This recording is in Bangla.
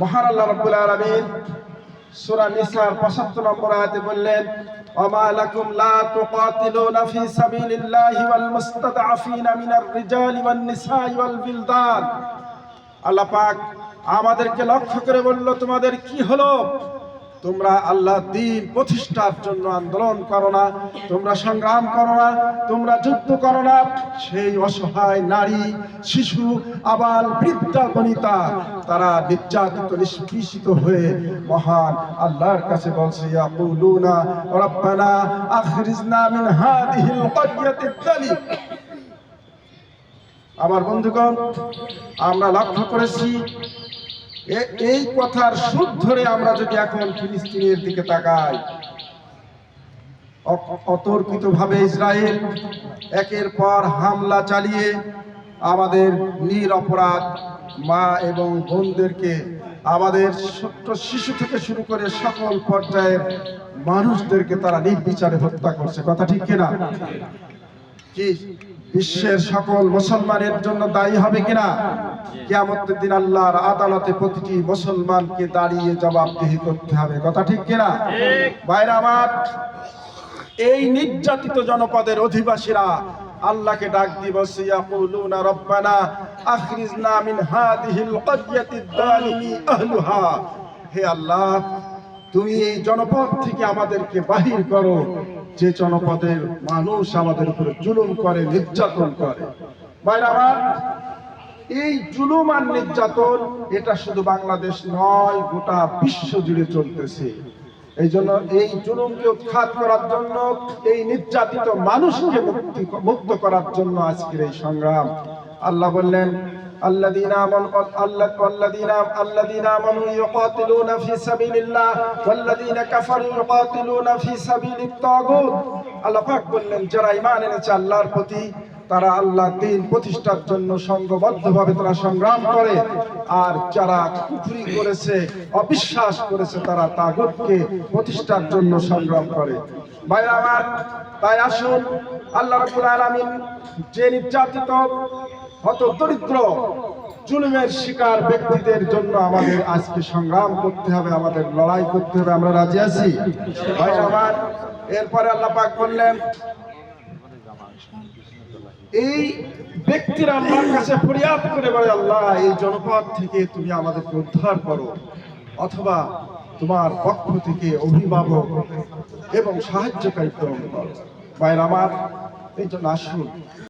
মহান আল্লাহ রাব্বুল আলামিন সূরা নিসার 75 নম্বর আয়াতে বললেন লা তুকাতিলুনা ফি সাবিলিল্লাহি ওয়াল মুস্তাদআফিনা মিনার রিজালি ওয়ান নিসাই ওয়াল বিলদান। আল্লাহ পাক আমাদেরকে লক্ষ্য করে বলল, তোমাদের কি হলো? তোমরা আল্লাহ দিন প্রতিষ্ঠার জন্য আন্দোলন করো না, তোমরা সংগ্রাম করো না, তোমরা যুদ্ধ করো না। সেই অসহায় নারী, শিশু, আবাল, বৃদ্ধা, বনিতা, তারা নির্যাতিত নিষ্পৃষিত হয়ে মহান আল্লাহর কাছে বলছে রব্বানা আখরিজনা মিন হাদিহিল আমার বন্ধুগণ, আমরা লক্ষ্য করেছি এই কথার সুদ ধরে আমরা যদি এখন ফিলিস্তিনের দিকে তাকাই অতর্কিত ভাবে ইসরায়েল একের পর হামলা চালিয়ে আমাদের নিরপরাধ মা এবং বোনদেরকে আমাদের ছোট্ট শিশু থেকে শুরু করে সকল পর্যায়ের মানুষদেরকে তারা নির্বিচারে হত্যা করছে। কথা ঠিক কিনা? কি? বিশ্বের সকল মুসলমানের জন্য দায়ী হবে কিনা? কিয়ামতের দিন আল্লাহর আদালতে প্রতিটি মুসলমানকে দাঁড়িয়ে জবাবদিহি করতে হবে। কথা ঠিক কিনা? ভাইরা আমার, এই নির্যাতিত জনপদের অধিবাসীরা আল্লাহকে ডাক দিবস ইয়াকুলুনা রব্বানা আখরিজনা মিন হাদিহিল ক্বরিয়াতিদ যালিমি আহলুহা। হে আল্লাহ, তুমি এই জনপদ থেকে আমাদেরকে বাহির করো। যে জনপদের মানুষ আমাদের উপরে জুলুম করে, নির্যাতন করে। এই জুলুম আর নির্যাতন, এটা শুধু বাংলাদেশ নয়, গোটা বিশ্ব জুড়ে চলতেছে। এই জন্য এই জুলুমকে উৎখাত করার জন্য, এই নির্যাতিত মানুষকে মুক্তি, মুক্ত করার জন্য আজকের এই সংগ্রাম। আল্লাহ বললেন الذين آمنوا والذين الذين آمنوا يقاتلون في سبيل الله والذين كفروا يقاتلون في سبيل الطاغوت আল্লাহ পাক বললেন যারা ঈমান এনেছে আল্লাহর প্রতি তারা আল্লাহ দিন প্রতিষ্ঠার জন্য সংঘবদ্ধভাবে তারা সংগ্রাম করে আর যারা কুফরি করেছে অবিশ্বাস করেছে তারা তাগতকে প্রতিষ্ঠার জন্য সংগ্রাম করে ভাই আমার তাই আসুন আল্লাহ রাব্বুল আলামিন যে নির্যাতিত হত দরিদ্র জুলুমের শিকার ব্যক্তিদের জন্য আমাদের আজকে সংগ্রাম করতে হবে, আমাদের লড়াই করতে হবে। আমরা রাজি আছি? ভাই, আমার এরপরে আল্লাহ পাক বললেন, এই ব্যক্তিরা আল্লাহর কাছে ফরিয়াদ করে বলে, আল্লাহ, এই জনপদ থেকে তুমি আমাদেরকে উদ্ধার করো অথবা তোমার পক্ষ থেকে অভিভাবক এবং সাহায্যকারী প্রেরণ করো। ভাইয়ের, আমার, এই জন্য আসুন।